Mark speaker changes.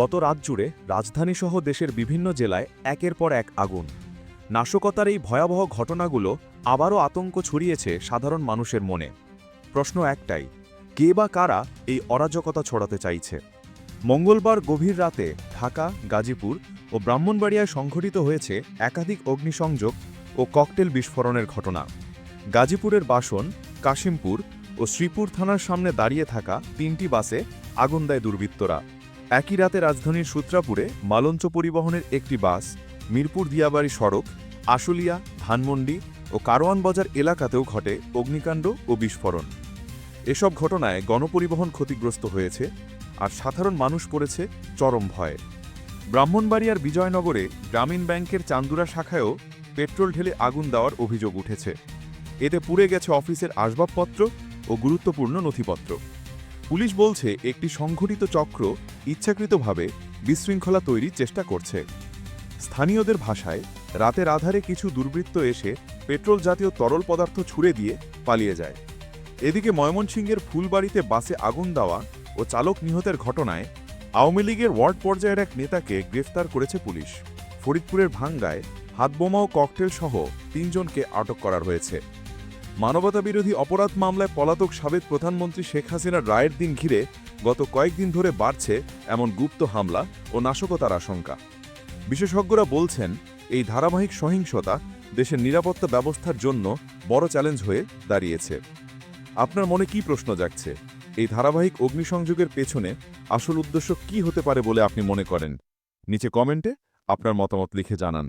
Speaker 1: গত রাত জুড়ে রাজধানীসহ দেশের বিভিন্ন জেলায় একের পর এক আগুন। নাশকতার এই ভয়াবহ ঘটনাগুলো আবারও আতঙ্ক ছড়িয়েছে সাধারণ মানুষের মনে। প্রশ্ন একটাই, কে বা কারা এই অরাজকতা ছড়াতে চাইছে? মঙ্গলবার গভীর রাতে ঢাকা, গাজীপুর ও ব্রাহ্মণবাড়িয়ায় সংঘটিত হয়েছে একাধিক অগ্নিসংযোগ ও ককটেল বিস্ফোরণের ঘটনা। গাজীপুরের বাসন, কাশিমপুর ও শ্রীপুর থানার সামনে দাঁড়িয়ে থাকা তিনটি বাসে আগুন দেয় দুর্বৃত্তরা। একই রাতে রাজধানীর সূত্রাপুরে মালঞ্চ পরিবহনের একটি বাস, মিরপুর দিয়াবাড়ি সড়ক, আশুলিয়া, ধানমন্ডি ও কারওয়ান বাজার এলাকাতেও ঘটে অগ্নিকাণ্ড ও বিস্ফোরণ। এসব ঘটনায় গণপরিবহন ক্ষতিগ্রস্ত হয়েছে আর সাধারণ মানুষ পড়েছে চরম ভয়ে। ব্রাহ্মণবাড়িয়ার বিজয়নগরে গ্রামীণ ব্যাংকের চান্দুরা শাখায়ও পেট্রোল ঢেলে আগুন দেওয়ার অভিযোগ উঠেছে। এতে পুড়ে গেছে অফিসের আসবাবপত্র ও গুরুত্বপূর্ণ নথিপত্র। পুলিশ বলছে, একটি সংঘটিত চক্র ইচ্ছাকৃতভাবে বিশৃঙ্খলা তৈরির চেষ্টা করছে। স্থানীয়দের ভাষায়, রাতের আধারে কিছু দুর্বৃত্ত এসে পেট্রোল জাতীয় তরল পদার্থ ছুড়ে দিয়ে পালিয়ে যায়। এদিকে ময়মনসিংহের ফুলবাড়িতে বাসে আগুন দেওয়া ও চালক নিহতের ঘটনায় আওয়ামী লীগের ওয়ার্ড পর্যায়ের এক নেতাকে গ্রেফতার করেছে পুলিশ। ফরিদপুরের ভাঙ্গায় হাতবোমা ও ককটেল সহ তিনজনকে আটক করা হয়েছে। মানবতাবিরোধী অপরাধ মামলায় পলাতক সাবেক প্রধানমন্ত্রী শেখ হাসিনার রায়ের দিন ঘিরে গত কয়েকদিন ধরে বাড়ছে এমন গুপ্ত হামলা ও নাশকতার আশঙ্কা। বিশেষজ্ঞরা বলছেন, এই ধারাবাহিক সহিংসতা দেশের নিরাপত্তা ব্যবস্থার জন্য বড় চ্যালেঞ্জ হয়ে দাঁড়িয়েছে। আপনার মনে কি প্রশ্ন জাগছে? এই ধারাবাহিক অগ্নিসংযোগের পেছনে আসল উদ্দেশ্য কি হতে পারে বলে আপনি মনে করেন? নিচে কমেন্টে আপনার মতামত লিখে জানান।